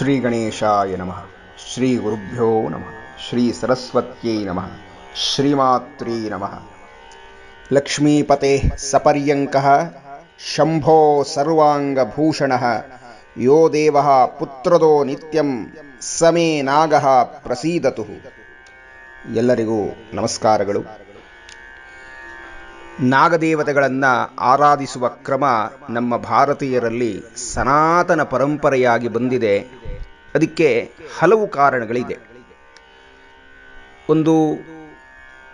ಶ್ರೀ ಗಣೇಶಾಯ ನಮಃ. ಶ್ರೀ ಗುರುಭ್ಯೋ ನಮಃ. ಶ್ರೀ ಸರಸ್ವತ್ಯೈ ನಮಃ. ಶ್ರೀಮಾತ್ರೀ ನಮಃ. ಲಕ್ಷ್ಮೀಪತೆ ಸಪರ್ಯಂಕಃ ಶಂಭೋ ಸರ್ವಾಂಗಭೂಷಣ ಯೋ ದೇವ ಪುತ್ರದೋ ನಿತ್ಯಂ ಸಮೇ ನಾಗಃ ಪ್ರಸೀದತು. ಎಲ್ಲರಿಗೂ ನಮಸ್ಕಾರಗಳು. ನಾಗದೇವತೆಗಳನ್ನು ಆರಾಧಿಸುವ ಕ್ರಮ ನಮ್ಮ ಭಾರತೀಯರಲ್ಲಿ ಸನಾತನ ಪರಂಪರೆಯಾಗಿ ಬಂದಿದೆ. ಅದಕ್ಕೆ ಹಲವು ಕಾರಣಗಳಿದೆ. ಒಂದು,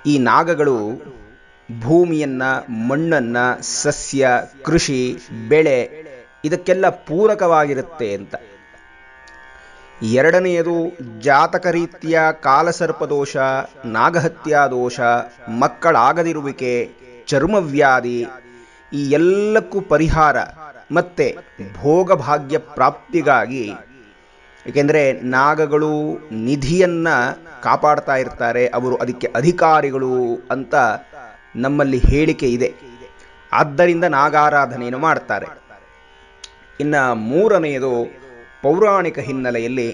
ಈ ನಾಗಗಳು ಭೂಮಿಯನ್ನು, ಮಣ್ಣನ್ನು, ಸಸ್ಯ, ಕೃಷಿ, ಬೆಳೆ ಇದಕ್ಕೆಲ್ಲ ಪೂರಕವಾಗಿರುತ್ತೆ ಅಂತ. ಎರಡನೆಯದು ಜಾತಕ ರೀತಿಯ ಕಾಲಸರ್ಪದೋಷ ನಾಗಹತ್ಯಾ ದೋಷ ಮಕ್ಕಳಾಗದಿರುವಿಕೆ ಚರ್ಮವ್ಯಾಧಿ, ಈ ಎಲ್ಲಕ್ಕೂ ಪರಿಹಾರ ಮತ್ತೆ ಭೋಗಭಾಗ್ಯ ಪ್ರಾಪ್ತಿಗಾಗಿ, ಏಕೆಂದರೆ ನಾಗಗಳು ನಿಧಿಯನ್ನು ಕಾಪಾಡ್ತಾ ಇರ್ತಾರೆ, ಅವರು ಅದಕ್ಕೆ ಅಧಿಕಾರಿಗಳು ಅಂತ ನಮ್ಮಲ್ಲಿ ಹೇಳಿಕೆ ಇದೆ. ಆದ್ದರಿಂದ ನಾಗಾರಾಧನೆಯನ್ನು ಮಾಡ್ತಾರೆ. ಇನ್ನು ಮೂರನೆಯದು ಪೌರಾಣಿಕ ಹಿನ್ನೆಲೆಯಲ್ಲಿ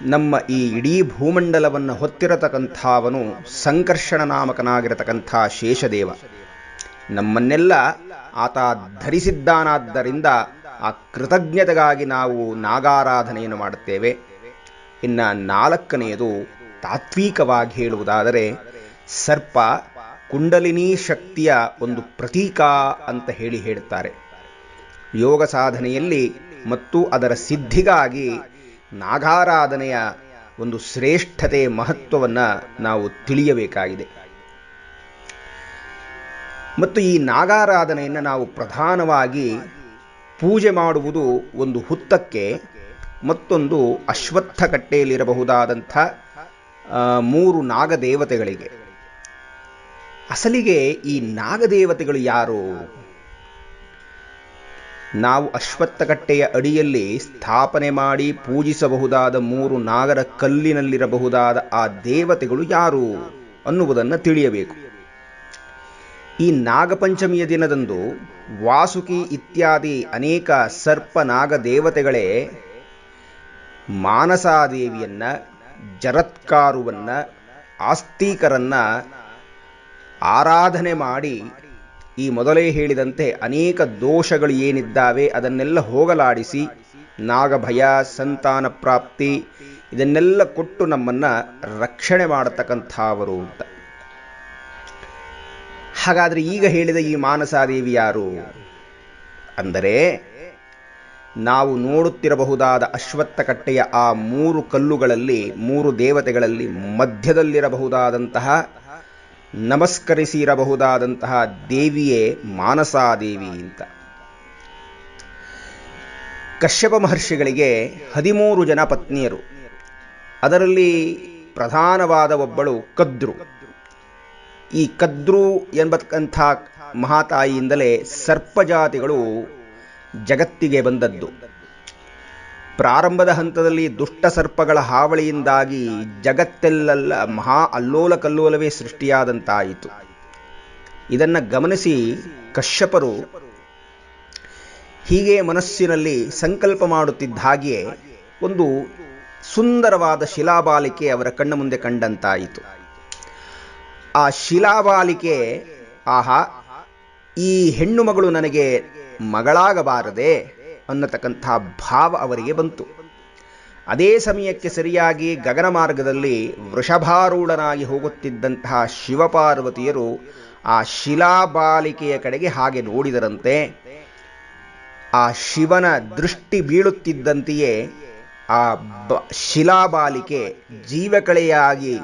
ನಮ್ಮ ಈ ಇಡೀ ಭೂಮಂಡಲವನ್ನು ಹೊತ್ತಿರತಕ್ಕಂಥವನು ಸಂಕರ್ಷಣ ನಾಮಕನಾಗಿರತಕ್ಕಂಥ ಶೇಷದೇವ. ನಮ್ಮನ್ನೆಲ್ಲ ಆತ ಧರಿಸಿದ್ದಾನಾದ್ದರಿಂದ ಆ ಕೃತಜ್ಞತೆಗಾಗಿ ನಾವು ನಾಗಾರಾಧನೆಯನ್ನು ಮಾಡುತ್ತೇವೆ. ಇನ್ನು ನಾಲ್ಕನೆಯದು ತಾತ್ವಿಕವಾಗಿ ಹೇಳುವುದಾದರೆ ಸರ್ಪ ಕುಂಡಲಿನಿ ಶಕ್ತಿಯ ಒಂದು ಪ್ರತೀಕ ಅಂತ ಹೇಳಿ ಹೇಳುತ್ತಾರೆ. ಯೋಗ ಸಾಧನೆಯಲ್ಲಿ ಮತ್ತು ಅದರ ಸಿದ್ಧಿಗಾಗಿ ನಾಗಾರಾಧನೆಯ ಒಂದು ಶ್ರೇಷ್ಠತೆ ಮಹತ್ವವನ್ನು ನಾವು ತಿಳಿಯಬೇಕಾಗಿದೆ. ಮತ್ತು ಈ ನಾಗಾರಾಧನೆಯನ್ನು ನಾವು ಪ್ರಧಾನವಾಗಿ ಪೂಜೆ ಮಾಡುವುದು ಒಂದು ಹುತ್ತಕ್ಕೆ ಮತ್ತೊಂದು ಅಶ್ವತ್ಥ ಕಟ್ಟೆಯಲ್ಲಿರಬಹುದಾದಂಥ ಮೂರು ನಾಗದೇವತೆಗಳಿಗೆ. ಅಸಲಿಗೆ ಈ ನಾಗದೇವತೆಗಳು ಯಾರು? ನಾವು ಅಶ್ವತ್ಥಕಟ್ಟೆಯ ಅಡಿಯಲ್ಲಿ ಸ್ಥಾಪನೆ ಮಾಡಿ ಪೂಜಿಸಬಹುದಾದ ಮೂರು ನಾಗರ ಕಲ್ಲಿನಲ್ಲಿರಬಹುದಾದ ಆ ದೇವತೆಗಳು ಯಾರು ಅನ್ನುವುದನ್ನು ತಿಳಿಯಬೇಕು. ಈ ನಾಗಪಂಚಮಿಯ ದಿನದಂದು ವಾಸುಕಿ ಇತ್ಯಾದಿ ಅನೇಕ ಸರ್ಪ ನಾಗ ದೇವತೆಗಳೇ ಮಾನಸಾದೇವಿಯನ್ನು, ಜರತ್ಕಾರುವನ್ನು, ಆಸ್ತಿಕರನ್ನ ಆರಾಧನೆ ಮಾಡಿ ಈ ಮೊದಲೇ ಹೇಳಿದಂತೆ ಅನೇಕ ದೋಷಗಳು ಏನಿದ್ದಾವೆ ಅದನ್ನೆಲ್ಲ ಹೋಗಲಾಡಿಸಿ ನಾಗಭಯ, ಸಂತಾನ ಪ್ರಾಪ್ತಿ ಇದನ್ನೆಲ್ಲ ಕೊಟ್ಟು ನಮ್ಮನ್ನು ರಕ್ಷಣೆ ಮಾಡತಕ್ಕಂಥವರು ಅಂತ. ಹಾಗಾದ್ರೆ ಈಗ ಹೇಳಿದ ಈ ಮಾನಸಾದೇವಿ ಯಾರು? ಅಂದರೆ, ನಾವು ನೋಡುತ್ತಿರಬಹುದಾದ ಅಶ್ವತ್ಥ ಕಟ್ಟೆಯ ಆ ಮೂರು ಕಲ್ಲುಗಳಲ್ಲಿ, ಮೂರು ದೇವತೆಗಳಲ್ಲಿ ಮಧ್ಯದಲ್ಲಿರಬಹುದಾದಂತಹ, ನಮಸ್ಕರಿಸಿರಬಹುದಾದಂತಹ ದೇವಿಯೇ ಮಾನಸಾದೇವಿ ಅಂತ. ಕಶ್ಯಪ ಮಹರ್ಷಿಗಳಿಗೆ ಹದಿಮೂರು ಜನ ಪತ್ನಿಯರು. ಅದರಲ್ಲಿ ಪ್ರಧಾನವಾದ ಒಬ್ಬಳು ಕದ್ರು. ಈ ಕದ್ರು ಎಂಬತಕ್ಕಂಥ ಮಹಾತಾಯಿಯಿಂದಲೇ ಸರ್ಪಜಾತಿಗಳು ಜಗತ್ತಿಗೆ ಬಂದದ್ದು. ಪ್ರಾರಂಭದ ಹಂತದಲ್ಲಿ ದುಷ್ಟ ಸರ್ಪಗಳ ಹಾವಳಿಯಿಂದಾಗಿ ಜಗತ್ತೆಲ್ಲ ಮಹಾ ಅಲ್ಲೋಲ ಕಲ್ಲೋಲವೇ ಸೃಷ್ಟಿಯಾದಂತಾಯಿತು. ಇದನ್ನು ಗಮನಿಸಿ ಕಶ್ಯಪರು ಹೀಗೆ ಮನಸ್ಸಿನಲ್ಲಿ ಸಂಕಲ್ಪ ಮಾಡುತ್ತಿದ್ದ ಹಾಗೆಯೇ ಒಂದು ಸುಂದರವಾದ ಶಿಲಾಬಾಲಿಕೆ ಅವರ ಕಣ್ಣ ಮುಂದೆ ಕಂಡಂತಾಯಿತು. ಆ ಶಿಲಾಬಾಲಿಕೆ, ಆಹಾ, ಈ ಹೆಣ್ಣು ಮಗಳು ನನಗೆ ಮಗಳಾಗಬಾರದೆ ಅನ್ನತಕ್ಕಂಥ ಭಾವ ಅವರಿಗೆ ಬಂತು. ಅದೇ ಸಮಯಕ್ಕೆ ಸರಿಯಾಗಿ ಗಗನ ಮಾರ್ಗದಲ್ಲಿ ವೃಷಭಾರೂಢನಾಗಿ ಹೋಗುತ್ತಿದ್ದಂತಹ ಶಿವಪಾರ್ವತಿಯರು ಆ ಶಿಲಾಬಾಲಿಕೆಯ ಕಡೆಗೆ ಹಾಗೆ ನೋಡಿದರಂತೆ, ಆ ಶಿವನ ದೃಷ್ಟಿ ಬೀಳುತ್ತಿದ್ದಂತೆಯೇ ಆ ಶಿಲಾಬಾಲಿಕೆ ಜೀವಕಳೆಯಾಗಿ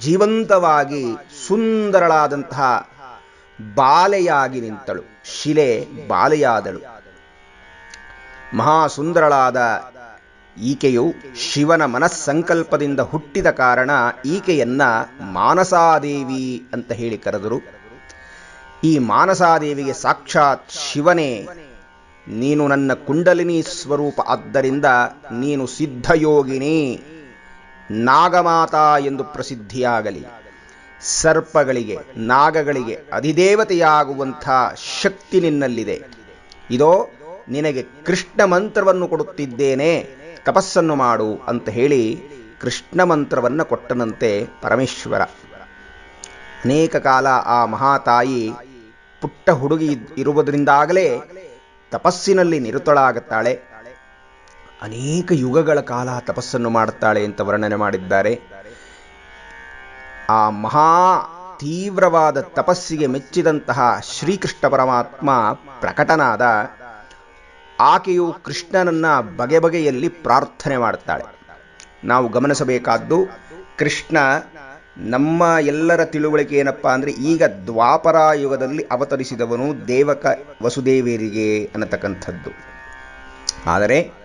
ಜೀವಂತವಾಗಿ ಸುಂದರಳಾದಂತಹ ಬಾಲೆಯಾಗಿ ನಿಂತಳು. ಶಿಲೆ ಬಾಲೆಯಾದಳು. ಮಹಾಸುಂದರಳಾದ ಈಕೆಯು ಶಿವನ ಮನಸ್ಸಂಕಲ್ಪದಿಂದ ಹುಟ್ಟಿದ ಕಾರಣ ಈಕೆಯನ್ನ ಮಾನಸಾದೇವಿ ಅಂತ ಹೇಳಿ ಕರೆದರು. ಈ ಮಾನಸಾದೇವಿಗೆ ಸಾಕ್ಷಾತ್ ಶಿವನೇ. ನೀನು ನನ್ನ ಕುಂಡಲಿನಿ ಸ್ವರೂಪ ಆದ್ದರಿಂದ ನೀನು ಸಿದ್ಧಯೋಗಿನಿ. ನಾಗಮಾತಾ ಎಂದು ಪ್ರಸಿದ್ಧಿಯಾಗಲಿ. ಸರ್ಪಗಳಿಗೆ, ನಾಗಗಳಿಗೆ ಅಧಿದೇವತೆಯಾಗುವಂಥ ಶಕ್ತಿ ನಿನ್ನಲ್ಲಿದೆ. ಇದೋ, ನಿನಗೆ ಕೃಷ್ಣ ಮಂತ್ರವನ್ನು ಕೊಡುತ್ತಿದ್ದೇನೆ, ತಪಸ್ಸನ್ನು ಮಾಡು ಅಂತ ಹೇಳಿ ಕೃಷ್ಣ ಮಂತ್ರವನ್ನು ಕೊಟ್ಟನಂತೆ ಪರಮೇಶ್ವರ. ಅನೇಕ ಕಾಲ ಆ ಮಹಾತಾಯಿ ಪುಟ್ಟ ಹುಡುಗಿ ಇರುವುದರಿಂದಾಗಲೇ ತಪಸ್ಸಿನಲ್ಲಿ ನಿರತಳಾಗುತ್ತಾಳೆ. ಅನೇಕ ಯುಗಗಳ ಕಾಲ ತಪಸ್ಸನ್ನು ಮಾಡುತ್ತಾಳೆ ಅಂತ ವರ್ಣನೆ ಮಾಡಿದ್ದಾರೆ. ಆ ಮಹಾ ತೀವ್ರವಾದ ತಪಸ್ಸಿಗೆ ಮೆಚ್ಚಿದಂತಹ ಶ್ರೀಕೃಷ್ಣ ಪರಮಾತ್ಮ ಪ್ರಕಟನಾದ ಆಕೆಯು ಕೃಷ್ಣನನ್ನ ಬಗೆ ಬಗೆಯಲ್ಲಿ ಪ್ರಾರ್ಥನೆ ಮಾಡುತ್ತಾಳೆ. ನಾವು ಗಮನಿಸಬೇಕಾದ್ದು, ಕೃಷ್ಣ ನಮ್ಮ ಎಲ್ಲರ ತಿಳುವಳಿಕೆ ಏನಪ್ಪಾ ಅಂದರೆ ಈಗ ದ್ವಾಪರ ಯುಗದಲ್ಲಿ ಅವತರಿಸಿದವನು ದೇವಕ ವಸುದೇವರಿಗೆ ಅನ್ನತಕ್ಕಂಥದ್ದು. ಆದರೆ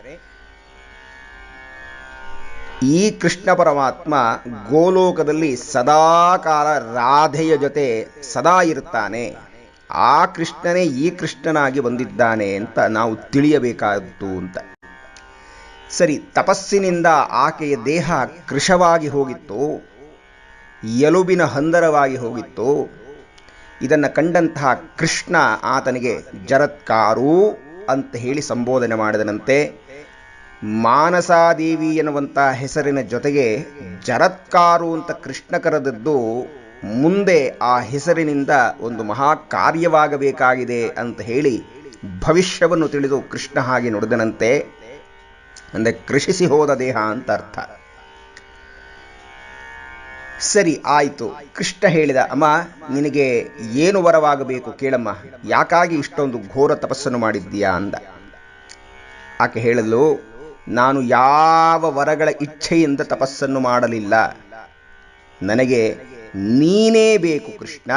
ಈ ಕೃಷ್ಣ ಪರಮಾತ್ಮ ಗೋಲೋಕದಲ್ಲಿ ಸದಾಕಾಲ ರಾಧೆಯ ಜೊತೆ ಸದಾ ಇರುತ್ತಾನೆ. ಆ ಕೃಷ್ಣನೇ ಈ ಕೃಷ್ಣನಾಗಿ ಬಂದಿದ್ದಾನೆ ಅಂತ ನಾವು ತಿಳಿಯಬೇಕಾದ್ದು ಅಂತ. ಸರಿ, ತಪಸ್ಸಿನಿಂದ ಆಕೆಯ ದೇಹ ಕೃಶವಾಗಿ ಹೋಗಿತ್ತು ಎಲುಬಿನ ಹಂದರವಾಗಿ ಹೋಗಿತ್ತು. ಇದನ್ನು ಕಂಡಂತಹ ಕೃಷ್ಣ ಆತನಿಗೆ ಜರತ್ಕಾರು ಅಂತ ಹೇಳಿ ಸಂಬೋಧನೆ ಮಾಡಿದನಂತೆ. ಮಾನಸಾದೇವಿ ಎನ್ನುವಂಥ ಹೆಸರಿನ ಜೊತೆಗೆ ಜರತ್ಕಾರು ಅಂತ ಕೃಷ್ಣ ಕರೆದದ್ದು ಮುಂದೆ ಆ ಹೆಸರಿನಿಂದ ಒಂದು ಮಹಾ ಕಾರ್ಯವಾಗಬೇಕಾಗಿದೆ ಅಂತ ಹೇಳಿ ಭವಿಷ್ಯವನ್ನು ತಿಳಿದು ಕೃಷ್ಣ ಹಾಗೆ ನುಡಿದನಂತೆ ಅಂದರೆ ಕೃಷಿಸಿ ಹೋದ ದೇಹ ಅಂತ ಅರ್ಥ. ಸರಿ, ಆಯಿತು. ಕೃಷ್ಣ ಹೇಳಿದ, ಅಮ್ಮ, ನಿನಗೆ ಏನು ವರವಾಗಬೇಕು ಕೇಳಮ್ಮ? ಯಾಕಾಗಿ ಇಷ್ಟೊಂದು ಘೋರ ತಪಸ್ಸನ್ನು ಮಾಡಿದ್ದೀಯಾ? ಅಂದ. ಆಕೆ ಹೇಳಲು ನಾನು ಯಾವ ವರಗಳ ಇಚ್ಛೆಯಿಂದ ತಪಸ್ಸನ್ನು ಮಾಡಲಿಲ್ಲ. ನನಗೆ ನೀನೇ ಬೇಕು ಕೃಷ್ಣ,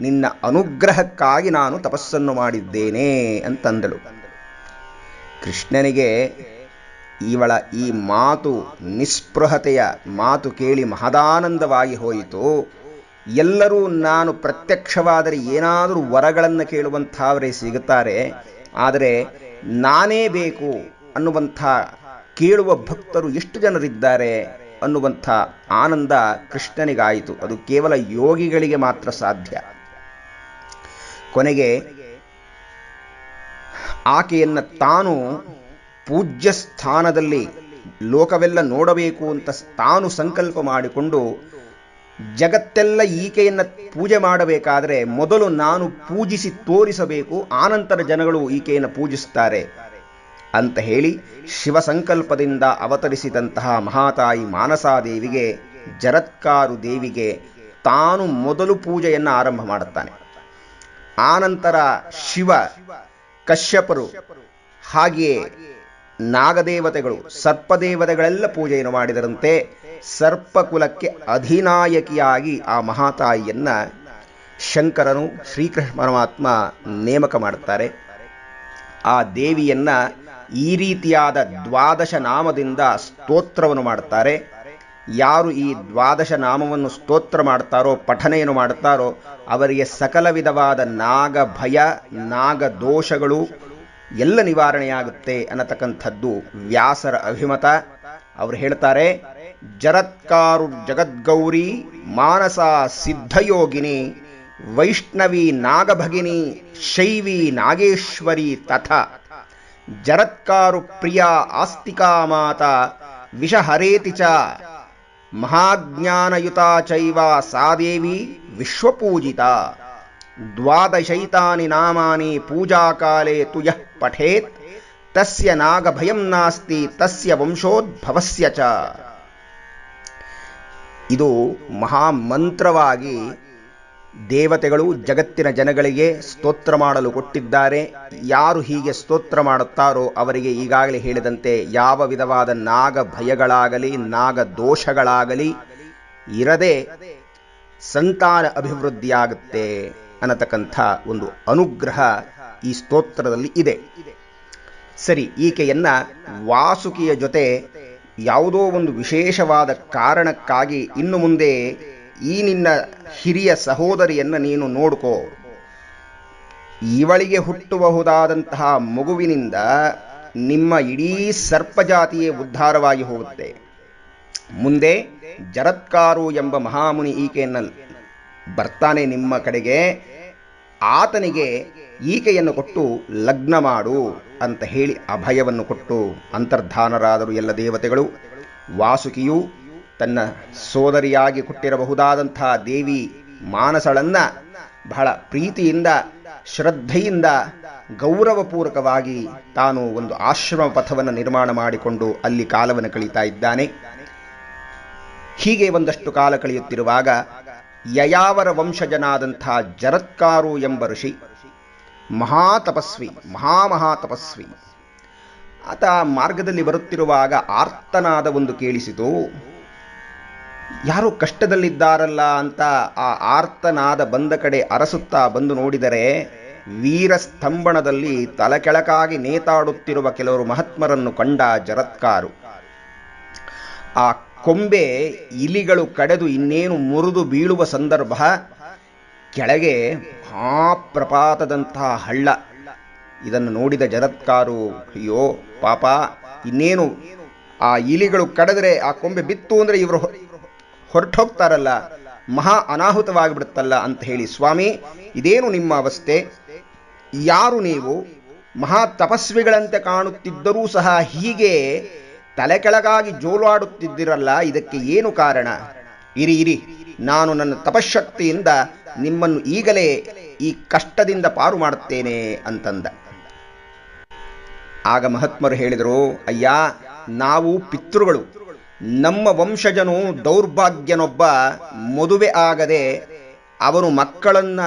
ನಿನ್ನ ಅನುಗ್ರಹಕ್ಕಾಗಿ ನಾನು ತಪಸ್ಸನ್ನು ಮಾಡಿದ್ದೇನೆ ಅಂತಂದಳು. ಕೃಷ್ಣನಿಗೆ ಇವಳ ಈ ಮಾತು, ನಿಸ್ಪೃಹತೆಯ ಮಾತು ಕೇಳಿ ಮಹದಾನಂದವಾಗಿ ಹೋಯಿತು. ಎಲ್ಲರೂ ನಾನು ಪ್ರತ್ಯಕ್ಷವಾದರೆ ಏನಾದರೂ ವರಗಳನ್ನು ಕೇಳುವಂಥವರೇ ಸಿಗುತ್ತಾರೆ. ಆದರೆ ನಾನೇ ಬೇಕು ಅನ್ನುವಂಥ ಕೇಳುವ ಭಕ್ತರು ಎಷ್ಟು ಜನರಿದ್ದಾರೆ ಅನ್ನುವಂಥ ಆನಂದ ಕೃಷ್ಣನಿಗಾಯಿತು. ಅದು ಕೇವಲ ಯೋಗಿಗಳಿಗೆ ಮಾತ್ರ ಸಾಧ್ಯ. ಕೊನೆಗೆ ಆಕೆಯನ್ನು ತಾನು ಪೂಜ್ಯ ಸ್ಥಾನದಲ್ಲಿ ಲೋಕವೆಲ್ಲ ನೋಡಬೇಕು ಅಂತ ತಾನು ಸಂಕಲ್ಪ ಮಾಡಿಕೊಂಡು ಜಗತ್ತೆಲ್ಲ ಈಕೆಯನ್ನು ಪೂಜೆ ಮಾಡಬೇಕಾದರೆ ಮೊದಲು ನಾನು ಪೂಜಿಸಿ ತೋರಿಸಬೇಕು. ಆನಂತರ ಜನಗಳು ಈಕೆಯನ್ನು ಪೂಜಿಸುತ್ತಾರೆ ಅಂತ ಹೇಳಿ ಶಿವ ಸಂಕಲ್ಪದಿಂದ ಅವತರಿಸಿದಂತಹ ಮಹಾತಾಯಿ ಮಾನಸಾದೇವಿಗೆ, ಜರತ್ಕಾರು ದೇವಿಗೆ ತಾನು ಮೊದಲು ಪೂಜೆಯನ್ನು ಆರಂಭ ಮಾಡುತ್ತಾನೆ. ಆನಂತರ ಶಿವ, ಕಶ್ಯಪರು, ಹಾಗೆಯೇ ನಾಗದೇವತೆಗಳು, ಸರ್ಪದೇವತೆಗಳೆಲ್ಲ ಪೂಜೆಯನ್ನು ಮಾಡಿದರಂತೆ ಸರ್ಪಕುಲಕ್ಕೆ ಅಧಿನಾಯಕಿಯಾಗಿ ಆ ಮಹಾತಾಯಿಯನ್ನ ಶಂಕರನು ಶ್ರೀಕೃಷ್ಣ ಪರಮಾತ್ಮ ನೇಮಕ ಮಾಡುತ್ತಾರೆ. ಆ ದೇವಿಯನ್ನ ಈ ರೀತಿಯಾದ ದ್ವಾದಶ ನಾಮದಿಂದ ಸ್ತೋತ್ರವನ್ನು ಮಾಡುತ್ತಾರೆ. ಯಾರು ಈ ದ್ವಾದಶ ನಾಮವನ್ನು ಸ್ತೋತ್ರ ಮಾಡ್ತಾರೋ ಪಠನೆಯನ್ನು ಮಾಡ್ತಾರೋ ಅವರಿಗೆ ಸಕಲ ವಿಧವಾದ ನಾಗ ಭಯ, ನಾಗ ದೋಷಗಳು ಎಲ್ಲ ನಿವಾರಣೆಯಾಗುತ್ತೆ ಅನ್ನತಕ್ಕಂಥದ್ದು ವ್ಯಾಸರ ಅಭಿಮತ. ಅವರು ಹೇಳ್ತಾರೆ, ಜರತ್ಕಾರು ಜಗದ್ಗೌರಿ, ಮಾನಸ ಸಿದ್ಧಯೋಗಿನಿ, ವೈಷ್ಣವಿ ನಾಗಭಗಿನಿ, ಶೈವಿ ನಾಗೇಶ್ವರಿ ತಥ. ಜರತ್ಕಾರು ಪ್ರಿಯ ಆಸ್ತಿಕಾ ಮಾತ ವಿಷಹರೇತಿ ಚ. ಮಹಾಜ್ಞಾನಯುತ ಚೈವ ಸಾದೇವಿ ವಿಶ್ವಪೂಜಿತ. ದ್ವಾದಶೈತಾನಿ ನಾಮಾನಿ ಪೂಜಾಕಾಲೇ ತು ಯಃ ಪಠೇತ್. ತಸ್ಯ ನಾಗಭಯಂ ನಾಸ್ತಿ, ತಸ್ಯ ವಂಶೋದ್ಭವಸ್ಯ ಚ. ಇದು ಮಹಾಮಂತ್ರವಾಗಿ ದೇವತೆಗಳು ಜಗತ್ತಿನ ಜನಗಳಿಗೆ ಸ್ತೋತ್ರ ಮಾಡಲು ಕೊಟ್ಟಿದ್ದಾರೆ. ಯಾರು ಹೀಗೆ ಸ್ತೋತ್ರ ಮಾಡುತ್ತಾರೋ ಅವರಿಗೆ ಈಗಾಗಲೇ ಹೇಳಿದಂತೆ ಯಾವ ವಿಧವಾದ ನಾಗ ಭಯಗಳಾಗಲಿ ನಾಗ ದೋಷಗಳಾಗಲಿ ಇರದೆ ಸಂತಾನ ಅಭಿವೃದ್ಧಿಯಾಗುತ್ತೆ ಅನ್ನತಕ್ಕಂಥ ಒಂದು ಅನುಗ್ರಹ ಈ ಸ್ತೋತ್ರದಲ್ಲಿ ಇದೆ. ಸರಿ, ಈಕೆಯನ್ನ ವಾಸುಕಿಯ ಜೊತೆ ಯಾವುದೋ ಒಂದು ವಿಶೇಷವಾದ ಕಾರಣಕ್ಕಾಗಿ ಇನ್ನು ಮುಂದೆ ಈ ನಿನ್ನ ಹಿರಿಯ ಸಹೋದರಿಯನ್ನು ನೀನು ನೋಡ್ಕೋ. ಇವಳಿಗೆ ಹುಟ್ಟಬಹುದಾದಂತಹ ಮಗುವಿನಿಂದ ನಿಮ್ಮ ಇಡೀ ಸರ್ಪಜಾತಿಯೇ ಉದ್ಧಾರವಾಗಿ ಹೋಗುತ್ತೆ. ಮುಂದೆ ಜರತ್ಕಾರು ಎಂಬ ಮಹಾಮುನಿ ಈಕೆಯನ್ನು ಬರ್ತಾನೆ ನಿಮ್ಮ ಕಡೆಗೆ. ಆತನಿಗೆ ಈಕೆಯನ್ನು ಕೊಟ್ಟು ಲಗ್ನ ಮಾಡು ಅಂತ ಹೇಳಿ ಅಭಯವನ್ನು ಕೊಟ್ಟು ಅಂತರ್ಧಾನರಾದರು ಎಲ್ಲ ದೇವತೆಗಳು. ವಾಸುಕಿಯು ತನ್ನ ಸೋದರಿಯಾಗಿ ಕೊಟ್ಟಿರಬಹುದಾದಂಥ ದೇವಿ ಮಾನಸಳನ್ನ ಬಹಳ ಪ್ರೀತಿಯಿಂದ, ಶ್ರದ್ಧೆಯಿಂದ, ಗೌರವಪೂರ್ವಕವಾಗಿ ತಾನು ಒಂದು ಆಶ್ರಮ ಪಥವನ್ನು ನಿರ್ಮಾಣ ಮಾಡಿಕೊಂಡು ಅಲ್ಲಿ ಕಾಲವನ್ನು ಕಳೀತಾ ಇದ್ದಾನೆ. ಹೀಗೆ ಒಂದಷ್ಟು ಕಾಲ ಕಳೆಯುತ್ತಿರುವಾಗ ಯಯಾವರ ವಂಶಜನಾದಂಥ ಜರತ್ಕಾರು ಎಂಬ ಋಷಿ, ಮಹಾತಪಸ್ವಿ, ಮಹಾಮಹಾತಪಸ್ವಿ, ಆತ ಮಾರ್ಗದಲ್ಲಿ ಬರುತ್ತಿರುವಾಗ ಆರ್ತನಾದ ಒಂದು ಕೇಳಿಸಿತು. ಯಾರು ಕಷ್ಟದಲ್ಲಿದ್ದಾರಲ್ಲ ಅಂತ ಆ ಆರ್ತನಾದ ಬಂದ ಕಡೆ ಅರಸುತ್ತಾ ಬಂದು ನೋಡಿದರೆ ವೀರಸ್ತಂಭಣದಲ್ಲಿ ತಲಕೆಳಕಾಗಿ ನೇತಾಡುತ್ತಿರುವ ಕೆಲವರು ಮಹಾತ್ಮರನ್ನು ಕಂಡ ಜರತ್ಕಾರು. ಆ ಕೊಂಬೆ ಇಲಿಗಳು ಕಡೆದು ಇನ್ನೇನು ಮುರಿದು ಬೀಳುವ ಸಂದರ್ಭ ಕೆಳಗೆ ಮಹಾಪ್ರಪಾತದಂತಹ ಹಳ್ಳ. ಇದನ್ನು ನೋಡಿದ ಜರತ್ಕಾರು, ಅಯ್ಯೋ ಪಾಪ, ಇನ್ನೇನು ಆ ಇಲಿಗಳು ಕಡಿದ್ರೆ ಆ ಕೊಂಬೆ ಬಿತ್ತು ಅಂದರೆ ಇವರು ಹೊರಟೋಗ್ತಾರಲ್ಲ, ಮಹಾ ಅನಾಹುತವಾಗಿಬಿಡುತ್ತಲ್ಲ ಅಂತ ಹೇಳಿ, ಸ್ವಾಮಿ, ಇದೇನು ನಿಮ್ಮ ಅವಸ್ಥೆ? ಯಾರು ನೀವು? ಮಹಾ ತಪಸ್ವಿಗಳಂತೆ ಕಾಣುತ್ತಿದ್ದರೂ ಸಹ ಹೀಗೆ ತಲೆ ಕೆಳಗಾಗಿ ಜೋಲಾಡುತ್ತಿದ್ದಿರಲ್ಲ, ಇದಕ್ಕೆ ಏನು ಕಾರಣ? ಇರಿ ಇರಿ, ನಾನು ನನ್ನ ತಪಶಕ್ತಿಯಿಂದ ನಿಮ್ಮನ್ನು ಈಗಲೇ ಈ ಕಷ್ಟದಿಂದ ಪಾರು ಮಾಡುತ್ತೇನೆ ಅಂತಂದ. ಆಗ ಮಹಾತ್ಮರು ಹೇಳಿದರು, ಅಯ್ಯ, ನಾವು ಪಿತೃಗಳು. ನಮ್ಮ ವಂಶಜನು ದೌರ್ಭಾಗ್ಯನೊಬ್ಬ ಮದುವೆ ಆಗದೆ ಅವನು ಮಕ್ಕಳನ್ನ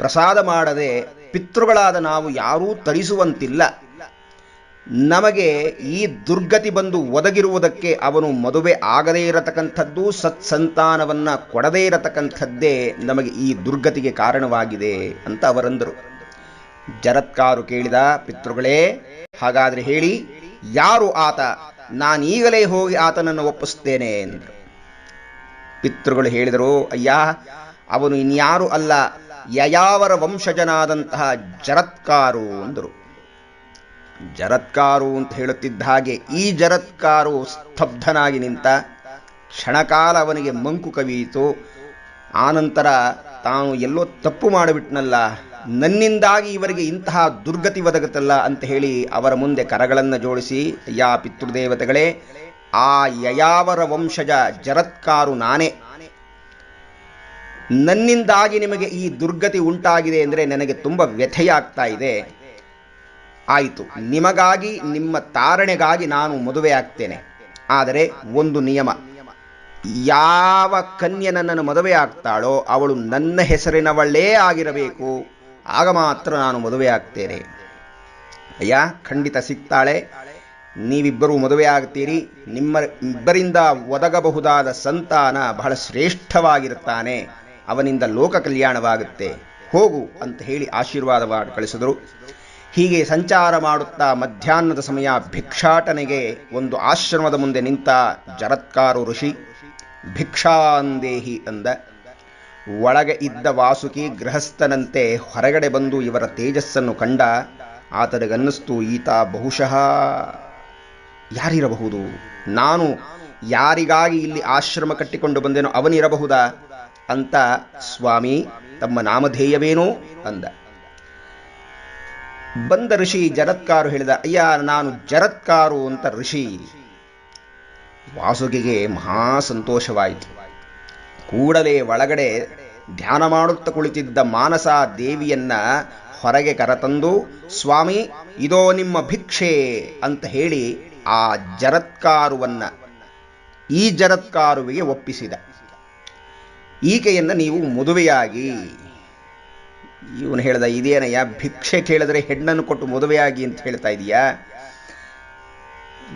ಪ್ರಸಾದ ಮಾಡದೆ ಪಿತೃಗಳಾದ ನಾವು ಯಾರೂ ತರಿಸುವಂತಿಲ್ಲ. ನಮಗೆ ಈ ದುರ್ಗತಿ ಬಂದು ಒದಗಿರುವುದಕ್ಕೆ ಅವನು ಮದುವೆ ಆಗದೇ ಇರತಕ್ಕಂಥದ್ದು, ಸತ್ಸಂತಾನವನ್ನ ಕೊಡದೇ ಇರತಕ್ಕಂಥದ್ದೇ ನಮಗೆ ಈ ದುರ್ಗತಿಗೆ ಕಾರಣವಾಗಿದೆ ಅಂತ ಅವರಂದರು. ಜರತ್ಕಾರು ಕೇಳಿದ, ಪಿತೃಗಳೇ, ಹಾಗಾದ್ರೆ ಹೇಳಿ, ಯಾರು ಆತ ನಾನೀಗಲೇ ಹೋಗಿ ಆತನನ್ನು ಒಪ್ಪಿಸ್ತೇನೆ ಎಂದರು. ಪಿತೃಗಳು ಹೇಳಿದರು, ಅಯ್ಯ, ಅವನು ಇನ್ಯಾರು ಅಲ್ಲ, ಯಯಾವರ ವಂಶಜನಾದಂತಹ ಜರತ್ಕಾರು ಅಂದರು ಜರತ್ಕಾರು ಅಂತ ಹೇಳುತ್ತಿದ್ದ ಹಾಗೆ ಈ ಜರತ್ಕಾರು ಸ್ತಬ್ಧನಾಗಿ ನಿಂತ ಕ್ಷಣಕಾಲ ಅವನಿಗೆ ಮಂಕು ಕವಿಯಿತು. ಆನಂತರ ತಾನು ಎಲ್ಲೋ ತಪ್ಪು ಮಾಡಿಬಿಟ್ನಲ್ಲ ನನ್ನಿಂದಾಗಿ ಇವರಿಗೆ ಇಂತಹ ದುರ್ಗತಿ ಒದಗುತ್ತಲ್ಲ ಅಂತ ಹೇಳಿ ಅವರ ಮುಂದೆ ಕರಗಳನ್ನು ಜೋಡಿಸಿ, ಯಾ ಪಿತೃದೇವತೆಗಳೇ, ಆ ಯಯಾವರ ವಂಶಜ ಜರತ್ಕಾರು ನಾನೇ. ನನ್ನಿಂದಾಗಿ ನಿಮಗೆ ಈ ದುರ್ಗತಿ ಉಂಟಾಗಿದೆ ಅಂದರೆ ನನಗೆ ತುಂಬ ವ್ಯಥೆಯಾಗ್ತಾ ಇದೆ. ಆಯಿತು, ನಿಮಗಾಗಿ, ನಿಮ್ಮ ತಾರಣೆಗಾಗಿ ನಾನು ಮದುವೆ ಆಗ್ತೇನೆ. ಆದರೆ ಒಂದು ನಿಯಮ, ಯಾವ ಕನ್ಯೆ ನನ್ನನ್ನು ಮದುವೆ ಆಗ್ತಾಳೋ ಅವಳು ನನ್ನ ಹೆಸರಿನವಳೇ ಆಗಿರಬೇಕು. ಆಗ ಮಾತ್ರ ನಾನು ಮದುವೆ ಆಗ್ತೇನೆ ಅಯ್ಯ, ಖಂಡಿತ ಸಿಗ್ತಾಳೆ. ನೀವಿಬ್ಬರೂ ಮದುವೆ ಆಗ್ತೀರಿ ನಿಮ್ಮ, ಇಬ್ಬರಿಂದ ಒದಗಬಹುದಾದ ಸಂತಾನ ಬಹಳ ಶ್ರೇಷ್ಠವಾಗಿರುತ್ತಾನೆ. ಅವನಿಂದ ಲೋಕ ಕಲ್ಯಾಣವಾಗುತ್ತೆ. ಹೋಗು ಅಂತ ಹೇಳಿ ಆಶೀರ್ವಾದ ಮಾಡಿ ಕಳಿಸಿದರು. ಹೀಗೆ ಸಂಚಾರ ಮಾಡುತ್ತಾ ಮಧ್ಯಾಹ್ನದ ಸಮಯ ಭಿಕ್ಷಾಟನೆಗೆ ಒಂದು ಆಶ್ರಮದ ಮುಂದೆ ನಿಂತ ಜರತ್ಕಾರು ಋಷಿ, ಭಿಕ್ಷಾಂದೇಹಿ ಅಂದ. ಒಳಗೆ ಇದ್ದ ವಾಸುಕಿ ಗೃಹಸ್ಥನಂತೆ ಹೊರಗಡೆ ಬಂದು ಇವರ ತೇಜಸ್ಸನ್ನು ಕಂಡ ಆತನಿಗನ್ನಿಸ್ತು, ಈತ ಬಹುಶಃ ಯಾರಿರಬಹುದು? ನಾನು ಯಾರಿಗಾಗಿ ಇಲ್ಲಿ ಆಶ್ರಮ ಕಟ್ಟಿಕೊಂಡು ಬಂದೇನೋ ಅವನಿರಬಹುದಾ? ಅಂತ ಸ್ವಾಮಿ ತಮ್ಮ ನಾಮಧೇಯವೇನೋ ಅಂದ. ಬಂದ ಋಷಿ ಜರತ್ಕಾರು ಹೇಳಿದ, ಅಯ್ಯ, ನಾನು ಜರತ್ಕಾರು ಅಂತ ಋಷಿ ವಾಸುಕಿಗೆ ಮಹಾ ಸಂತೋಷವಾಯಿತು. ಕೂಡಲೇ ಒಳಗಡೆ ಧ್ಯಾನ ಮಾಡುತ್ತಾ ಕುಳಿತಿದ್ದ ಮಾನಸ ದೇವಿಯನ್ನ ಹೊರಗೆ ಕರತಂದು, ಸ್ವಾಮಿ, ಇದೋ ನಿಮ್ಮ ಭಿಕ್ಷೆ ಅಂತ ಹೇಳಿ ಆ ಜರತ್ಕಾರುವನ್ನ ಈ ಜರತ್ಕಾರುವಿಗೆ ಒಪ್ಪಿಸಿದ. ಈಕೆಯನ್ನು ನೀವು ಮದುವೆಯಾಗಿ, ಇವನು ಹೇಳಿದ, ಇದೇನಯ್ಯ, ಭಿಕ್ಷೆ ಕೇಳಿದ್ರೆ ಹೆಣ್ಣನ್ನು ಕೊಟ್ಟು ಮದುವೆಯಾಗಿ ಅಂತ ಹೇಳ್ತಾ ಇದೀಯಾ?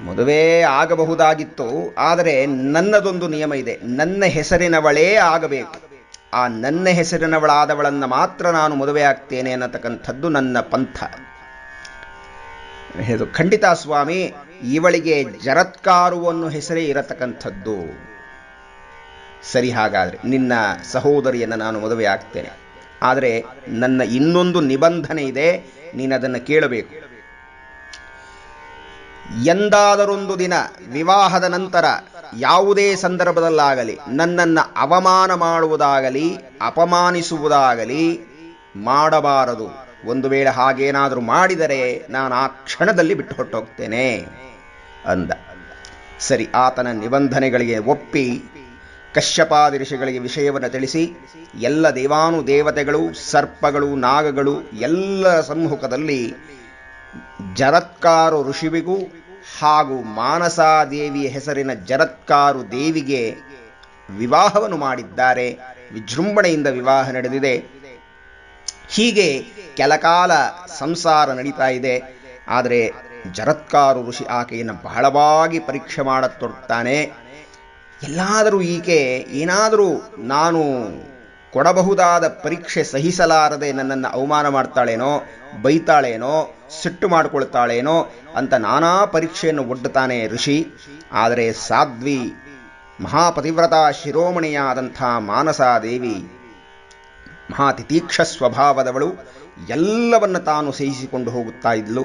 ಮದುವೆ ಆಗಬಹುದಾಗಿತ್ತು, ಆದರೆ ನನ್ನದೊಂದು ನಿಯಮ ಇದೆ. ನನ್ನ ಹೆಸರಿನವಳೇ ಆಗಬೇಕು. ಆ ನನ್ನ ಹೆಸರಿನವಳಾದವಳನ್ನ ಮಾತ್ರ ನಾನು ಮದುವೆ ಆಗ್ತೇನೆ ಅನ್ನತಕ್ಕಂಥದ್ದು ನನ್ನ ಪಂಥ. ಇದು ಖಂಡಿತ ಸ್ವಾಮಿ, ಇವಳಿಗೆ ಜರತ್ಕಾರುವನ್ನು ಹೆಸರೇ ಇರತಕ್ಕಂಥದ್ದು. ಸರಿ ಹಾಗಾದ್ರೆ, ನಿನ್ನ ಸಹೋದರಿಯನ್ನು ನಾನು ಮದುವೆ ಆಗ್ತೇನೆ. ಆದರೆ ನನ್ನ ಇನ್ನೊಂದು ನಿಬಂಧನೆ ಇದೆ ನೀನು ಅದನ್ನು ಕೇಳಬೇಕು. ಎಂದಾದರೊಂದು ದಿನ ವಿವಾಹದ ನಂತರ ಯಾವುದೇ ಸಂದರ್ಭದಲ್ಲಾಗಲಿ ನನ್ನನ್ನು ಅವಮಾನ ಮಾಡುವುದಾಗಲಿ, ಅಪಮಾನಿಸುವುದಾಗಲಿ ಮಾಡಬಾರದು. ಒಂದು ವೇಳೆ ಹಾಗೇನಾದರೂ ಮಾಡಿದರೆ ನಾನು ಆ ಕ್ಷಣದಲ್ಲಿ ಬಿಟ್ಟು ಹೊಟ್ಟೋಗ್ತೇನೆ ಅಂದ. ಸರಿ, ಆತನ ನಿಬಂಧನೆಗಳಿಗೆ ಒಪ್ಪಿ ಕಶ್ಯಪಾದಿ ಋಷಿಗಳಿಗೆ ವಿಷಯವನ್ನು ತಿಳಿಸಿ, ಎಲ್ಲ ದೇವಾನು ದೇವತೆಗಳು, ಸರ್ಪಗಳು, ನಾಗಗಳು ಎಲ್ಲರ ಸಮ್ಮುಖದಲ್ಲಿ ಜರತ್ಕಾರು ಋಷಿವಿಗೂ ಹಾಗೂ ಮಾನಸಾದೇವಿಯ ಹೆಸರಿನ ಜರತ್ಕಾರು ದೇವಿಗೆ ವಿವಾಹವನ್ನು ಮಾಡಿದ್ದಾರೆ. ವಿಜೃಂಭಣೆಯಿಂದ ವಿವಾಹ ನಡೆದಿದೆ. ಹೀಗೆ ಕೆಲಕಾಲ ಸಂಸಾರ ನಡೀತಾ ಇದೆ. ಆದರೆ ಜರತ್ಕಾರು ಋಷಿ ಆಕೆಯನ್ನು ಬಹಳವಾಗಿ ಪರೀಕ್ಷೆ ಮಾಡತೊಡ್ತಾನೆ ಎಲ್ಲಾದರೂ ಈಕೆ ಏನಾದರೂ ನಾನು ಕೊಡಬಹುದಾದ ಪರೀಕ್ಷೆ ಸಹಿಸಲಾರದೆ ನನ್ನನ್ನು ಅವಮಾನ ಮಾಡ್ತಾಳೇನೋ, ಬೈತಾಳೇನೋ ಸಿಟ್ಟು ಮಾಡಿಕೊಳ್ತಾಳೇನೋ ಅಂತ ನಾನಾ ಪರೀಕ್ಷೆಯನ್ನು ಒಡ್ಡುತ್ತಾನೆ ಋಷಿ. ಆದರೆ ಸಾಧ್ವಿ ಮಹಾಪತಿವ್ರತ ಶಿರೋಮಣಿಯಾದಂಥ ಮಾನಸಾದೇವಿ, ಮಹಾತಿತೀಕ್ಷ ಸ್ವಭಾವದವಳು, ಎಲ್ಲವನ್ನು ತಾನು ಸಹಿಸಿಕೊಂಡು ಹೋಗುತ್ತಾ ಇದ್ಲು.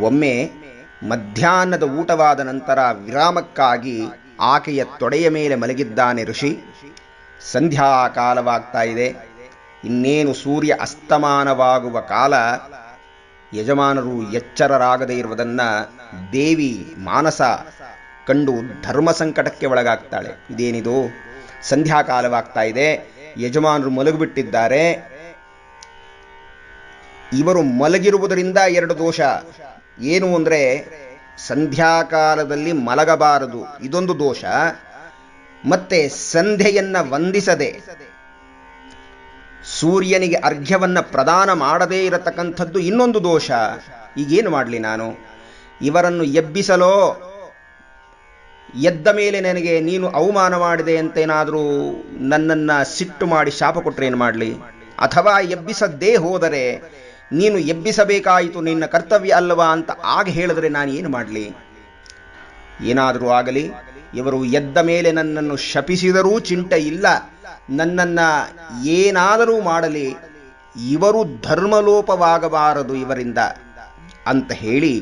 ಒಮ್ಮೆ ಮಧ್ಯಾಹ್ನದ ಊಟವಾದ ನಂತರ ವಿರಾಮಕ್ಕಾಗಿ ಆಕೆಯ ತೊಡೆಯ ಮೇಲೆ ಮಲಗಿದ್ದಾನೆ ಋಷಿ. ಸಂಧ್ಯಾ ಕಾಲವಾಗ್ತಾ ಇದೆ. ಇನ್ನೇನು ಸೂರ್ಯ ಅಸ್ತಮಾನವಾಗುವ ಕಾಲ ಯಜಮಾನರು ಎಚ್ಚರರಾಗದೇ ಇರುವುದನ್ನ ದೇವಿ ಮಾನಸ ಕಂಡು ಧರ್ಮ ಸಂಕಟಕ್ಕೆ ಒಳಗಾಗ್ತಾಳೆ. ಇದೇನಿದು? ಸಂಧ್ಯಾಕಾಲವಾಗ್ತಾ ಇದೆ. ಯಜಮಾನರು ಮಲಗಿಬಿಟ್ಟಿದ್ದಾರೆ. ಇವರು ಮಲಗಿರುವುದರಿಂದ ಎರಡು ದೋಷ. ಏನು ಅಂದರೆ ಸಂಧ್ಯಾಕಾಲದಲ್ಲಿ ಮಲಗಬಾರದು. ಇದೊಂದು ದೋಷ. ಮತ್ತೆ ಸಂಧೆಯನ್ನ ವಂದಿಸದೆ ಸೂರ್ಯನಿಗೆ ಅರ್ಘ್ಯವನ್ನು ಪ್ರದಾನ ಮಾಡದೇ ಇರತಕ್ಕಂಥದ್ದು ಇನ್ನೊಂದು ದೋಷ. ಈಗೇನು ಮಾಡಲಿ ನಾನು? ಇವರನ್ನು ಎಬ್ಬಿಸಲೋ? ಎದ್ದ ಮೇಲೆ ನನಗೆ ನೀನು ಅವಮಾನ ಮಾಡಿದೆ ಅಂತೇನಾದರೂ ನನ್ನನ್ನು ಸಿಟ್ಟು ಮಾಡಿ ಶಾಪ ಕೊಟ್ಟರೆ ಏನು ಮಾಡಲಿ? ಅಥವಾ ಎಬ್ಬಿಸದ್ದೇ ಹೋದರೆ ನೀನು ಎಬ್ಬಿಸಬೇಕಾಯಿತು ನಿನ್ನ ಕರ್ತವ್ಯ ಅಲ್ಲವಾ ಅಂತ ಆಗ ಹೇಳಿದ್ರೆ ನಾನು ಏನು ಮಾಡಲಿ? ಏನಾದರೂ ಆಗಲಿ, ಇವರು ಎದ್ದ ಮೇಲೆ ನನ್ನನ್ನು ಶಪಿಸಿದರೂ ಚಿಂತೆ ಇಲ್ಲ. ನನ್ನನ್ನು ಏನಾದರೂ ಮಾಡಲಿ, ಇವರು ಧರ್ಮಲೋಪವಾಗಬಾರದು ಇವರಿಂದ ಅಂತ ಹೇಳಿ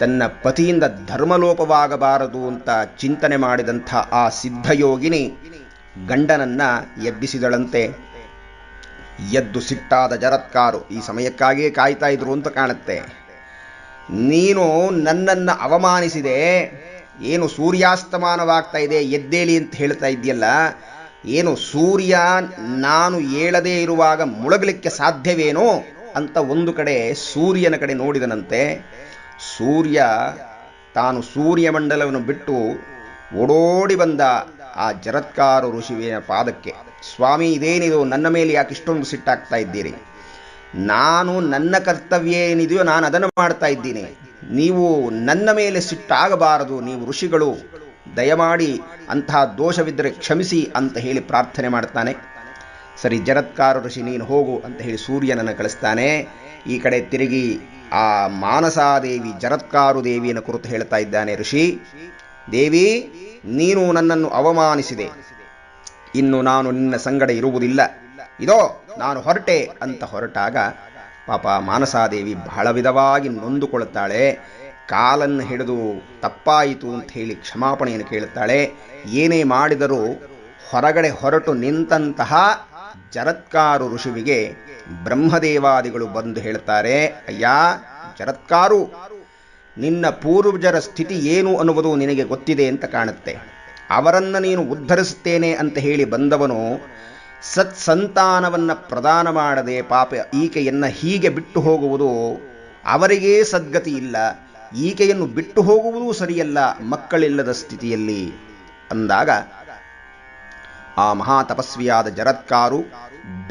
ತನ್ನ ಪತಿಯಿಂದ ಧರ್ಮಲೋಪವಾಗಬಾರದು ಅಂತ ಚಿಂತನೆ ಮಾಡಿದಂಥ ಆ ಸಿದ್ಧಯೋಗಿನಿ ಗಂಡನನ್ನ ಎಬ್ಬಿಸಿದಳಂತೆ. ಎದ್ದು ಸಿಟ್ಟಾದ ಜರತ್ಕಾರು ಈ ಸಮಯಕ್ಕಾಗಿಯೇ ಕಾಯ್ತಾ ಇದ್ರು ಅಂತ ಕಾಣುತ್ತೆ. ನೀನು ನನ್ನನ್ನು ಅವಮಾನಿಸಿದೆ, ಏನು ಸೂರ್ಯಾಸ್ತಮಾನವಾಗ್ತಾ ಇದೆ, ಎದ್ದೇಳಿ ಅಂತ ಹೇಳ್ತಾ ಇದೆಯಲ್ಲ ಏನು ಸೂರ್ಯ ನಾನು ಏಳದೇ ಇರುವಾಗ ಮುಳುಗಲಿಕ್ಕೆ ಸಾಧ್ಯವೇನೋ ಅಂತ ಒಂದು ಕಡೆ ಸೂರ್ಯನ ಕಡೆ ನೋಡಿದನಂತೆ, ಸೂರ್ಯ ತಾನು ಸೂರ್ಯಮಂಡಲವನ್ನು ಬಿಟ್ಟು ಓಡೋಡಿ ಬಂದ ಆ ಜರತ್ಕಾರ ಋಷಿವಿನ ಪಾದಕ್ಕೆ, ಸ್ವಾಮಿ, ಇದೇನಿದು? ನನ್ನ ಮೇಲೆ ಯಾಕೆ ಇಷ್ಟೊಂದು ಸಿಟ್ಟಾಗ್ತಾ ಇದ್ದೀರಿ? ನಾನು ನನ್ನ ಕರ್ತವ್ಯ ಏನಿದೆಯೋ ನಾನು ಅದನ್ನು ಮಾಡ್ತಾ ಇದ್ದೀನಿ. ನೀವು ನನ್ನ ಮೇಲೆ ಸಿಟ್ಟಾಗಬಾರದು. ನೀವು ಋಷಿಗಳು ದಯಮಾಡಿ ಅಂತಹ ದೋಷವಿದ್ದರೆ ಕ್ಷಮಿಸಿ ಅಂತ ಹೇಳಿ ಪ್ರಾರ್ಥನೆ ಮಾಡ್ತಾನೆ. ಸರಿ ಜರತ್ಕಾರ ಋಷಿ, ನೀನು ಹೋಗು ಅಂತ ಹೇಳಿ ಸೂರ್ಯನನ್ನು ಕಳಿಸ್ತಾನೆ. ಈ ಕಡೆ ತಿರುಗಿ ಆ ಮಾನಸಾದೇವಿ ಜರತ್ಕಾರು ದೇವಿಯನ್ನು ಕುರಿತು ಹೇಳ್ತಾ ಇದ್ದಾನೆ ಋಷಿ. ದೇವಿ, ನೀನು ನನ್ನನ್ನು ಅವಮಾನಿಸಿದೆ. ಇನ್ನು ನಾನು ನಿನ್ನ ಸಂಗಡ ಇರುವುದಿಲ್ಲ. ಇದೋ, ನಾನು ಹೊರಟೆ ಅಂತ ಹೊರಟಾಗ ಪಾಪ ಮಾನಸಾದೇವಿ ಬಹಳ ವಿಧವಾಗಿ ನೊಂದುಕೊಳ್ಳುತ್ತಾಳೆ ಕಾಲನ್ನು ಹಿಡಿದು ತಪ್ಪಾಯಿತು ಅಂತ ಹೇಳಿ ಕ್ಷಮಾಪಣೆಯನ್ನು ಕೇಳುತ್ತಾಳೆ. ಏನೇ ಮಾಡಿದರೂ ಹೊರಗಡೆ ಹೊರಟು ನಿಂತಹ ಜರತ್ಕಾರು ಋಷಿವಿಗೆ ಬ್ರಹ್ಮದೇವಾದಿಗಳು ಬಂದು ಹೇಳ್ತಾರೆ ಅಯ್ಯ, ಜರತ್ಕಾರು, ನಿನ್ನ ಪೂರ್ವಜರ ಸ್ಥಿತಿ ಏನು ಅನ್ನುವುದು ನಿನಗೆ ಗೊತ್ತಿದೆ ಅಂತ ಕಾಣುತ್ತೆ. ಅವರನ್ನು ನೀನು ಉದ್ಧರಿಸುತ್ತೇನೆ ಅಂತ ಹೇಳಿ ಬಂದವನು ಸತ್ಸಂತಾನವನ್ನು ಪ್ರದಾನ ಮಾಡದೆ ಪಾಪ ಈಕೆಯನ್ನು ಹೀಗೆ ಬಿಟ್ಟು ಹೋಗುವುದು ಅವರಿಗೇ ಸದ್ಗತಿ ಇಲ್ಲ. ಈಕೆಯನ್ನು ಬಿಟ್ಟು ಹೋಗುವುದೂ ಸರಿಯಲ್ಲ, ಮಕ್ಕಳಿಲ್ಲದ ಸ್ಥಿತಿಯಲ್ಲಿ. ಅಂದಾಗ, ಆ ಮಹಾತಪಸ್ವಿಯಾದ ಜರತ್ಕಾರು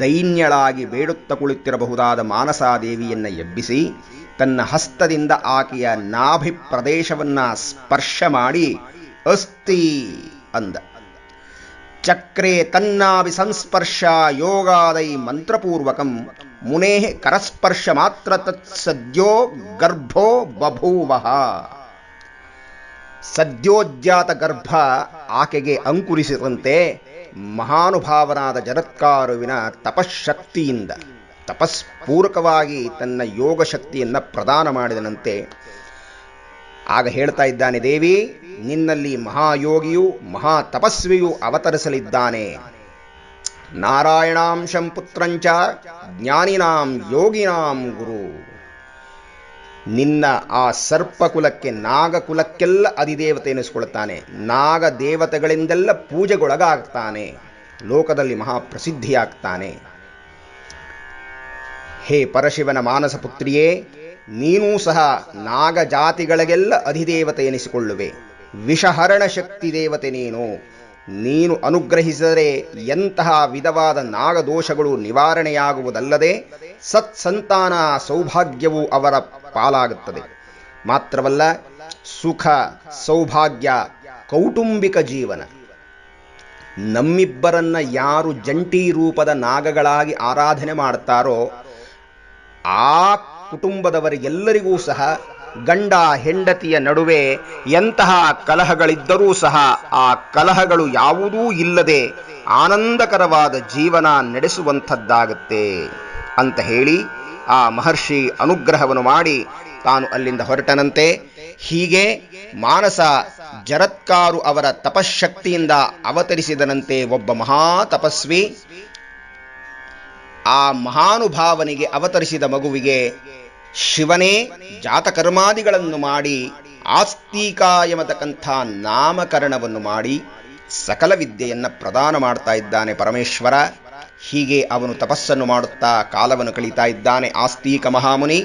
ದೈನ್ಯಳಾಗಿ ಬೇಡುತ್ತ ಕುಳಿತಿರಬಹುದಾದ ಮಾನಸಾದೇವಿಯನ್ನ ಎಬ್ಬಿಸಿ ತನ್ನ ಹಸ್ತದಿಂದ ಆಕೆಯ ನಾಭಿ ಪ್ರದೇಶವನ್ನ ಸ್ಪರ್ಶ ಮಾಡಿ, ಅಸ್ತಿ ಅಂದ. ಚಕ್ರೆ ತನ್ನಾಭಿ ಸಂಸ್ಪರ್ಶ ಯೋಗಾದೈ ಮಂತ್ರಪೂರ್ವಕಂ ಮುನೇ ಕರಸ್ಪರ್ಶ ಮಾತ್ರ ತತ್ ಸದ್ಯೋ ಗರ್ಭೋ ಬಭೂವ. ಸದ್ಯೋಜ್ಜಾತ ಗರ್ಭ ಆಕೆಗೆ ಅಂಕುರಿಸಿದಂತೆ ಮಹಾನುಭಾವನಾದ ಜರತ್ಕಾರುವಿನ ತಪಶಕ್ತಿಯಿಂದ, ತಪಸ್ಪೂರಕವಾಗಿ ತನ್ನ ಯೋಗ ಶಕ್ತಿಯನ್ನು ಪ್ರದಾನ ಮಾಡಿದನಂತೆ. ಆಗ ಹೇಳ್ತಾ ಇದ್ದಾನೆ, ದೇವಿ, ನಿನ್ನಲ್ಲಿ ಮಹಾಯೋಗಿಯು ಮಹಾ ತಪಸ್ವಿಯು ಅವತರಿಸಲಿದ್ದಾನೆ. ನಾರಾಯಣಾಂಶಂ ಪುತ್ರಂಚ ಜ್ಞಾನಿನಾಂ ಯೋಗಿನಾಂ ಗುರು ನಿನ್ನ ಆ ಸರ್ಪಕುಲಕ್ಕೆ ನಾಗಕುಲಕ್ಕೆಲ್ಲ ಅಧಿದೇವತೆ ಎನಿಸ್ಕೊಳ್ತಾನೆ ನಾಗ ದೇವತೆಗಳಿಂದೆಲ್ಲ ಪೂಜೆಗೊಳಗಾಗ್ತಾನೆ. ಲೋಕದಲ್ಲಿ ಮಹಾಪ್ರಸಿದ್ಧಿಯಾಗ್ತಾನೆ. ಹೇ ಪರಶಿವನ ಮಾನಸ ಪುತ್ರಿಯೇ ನೀನೂ ಸಹ ನಾಗಜಾತಿಗಳಿಗೆಲ್ಲ ಅಧಿದೇವತೆ ಎನಿಸಿಕೊಳ್ಳುವೆ. ವಿಷಹರಣ ಶಕ್ತಿ ದೇವತೆ ನೀನು. ನೀನು ಅನುಗ್ರಹಿಸಿದರೆ ಎಂತಹ ವಿಧವಾದ ನಾಗದೋಷಗಳು ನಿವಾರಣೆಯಾಗುವುದಲ್ಲದೆ ಸತ್ಸಂತಾನ ಸೌಭಾಗ್ಯವು ಅವರ ಪಾಲಾಗುತ್ತದೆ. ಮಾತ್ರವಲ್ಲ ಸುಖ, ಸೌಭಾಗ್ಯ, ಕೌಟುಂಬಿಕ ಜೀವನ. ನಮ್ಮಿಬ್ಬರನ್ನ ಯಾರು ಜಂಟಿ ರೂಪದ ನಾಗಗಳಾಗಿ ಆರಾಧನೆ ಮಾಡ್ತಾರೋ ಆ ಕುಟುಂಬದವರಿಗೆಲ್ಲರಿಗೂ ಸಹ ಗಂಡ ಹೆಂಡತಿಯ ನಡುವೆ ಎಂತಹ ಕಲಹಗಳಿದ್ದರೂ ಸಹ ಆ ಕಲಹಗಳು ಯಾವುದೂ ಇಲ್ಲದೆ ಆನಂದಕರವಾದ ಜೀವನ ನಡೆಸುವಂಥದ್ದಾಗುತ್ತೆ ಅಂತ ಹೇಳಿ ಆ ಮಹರ್ಷಿ ಅನುಗ್ರಹವನ್ನು ಮಾಡಿ ತಾನು ಅಲ್ಲಿಂದ ಹೊರಟನಂತೆ. ಹೀಗೆ ಮಾನಸ ಜರತ್ಕಾರು ಅವರ ತಪಶಕ್ತಿಯಿಂದ ಅವತರಿಸಿದನಂತೆ ಒಬ್ಬ ಮಹಾ ತಪಸ್ವಿ ಆ ಮಹಾನುಭಾವನಿಗೆ ಅವತರಿಸಿದ ಮಗುವಿಗೆ ಶಿವನೇ ಜಾತಕರ್ಮಾದಿಗಳನ್ನು ಮಾಡಿ, ಆಸ್ತಿಕ ಎಂಬತಕ್ಕಂಥ ನಾಮಕರಣವನ್ನು ಮಾಡಿ ಸಕಲ ವಿದ್ಯೆಯನ್ನು ಪ್ರದಾನ ಮಾಡ್ತಾ ಇದ್ದಾನೆ ಪರಮೇಶ್ವರ. ಹೀಗೆ ಅವನು ತಪಸ್ಸನ್ನು ಮಾಡುತ್ತಾ ಕಾಲವನ್ನು ಕಳೀತಾ ಇದ್ದಾನೆ ಆಸ್ತಿಕ ಮಹಾಮುನಿ.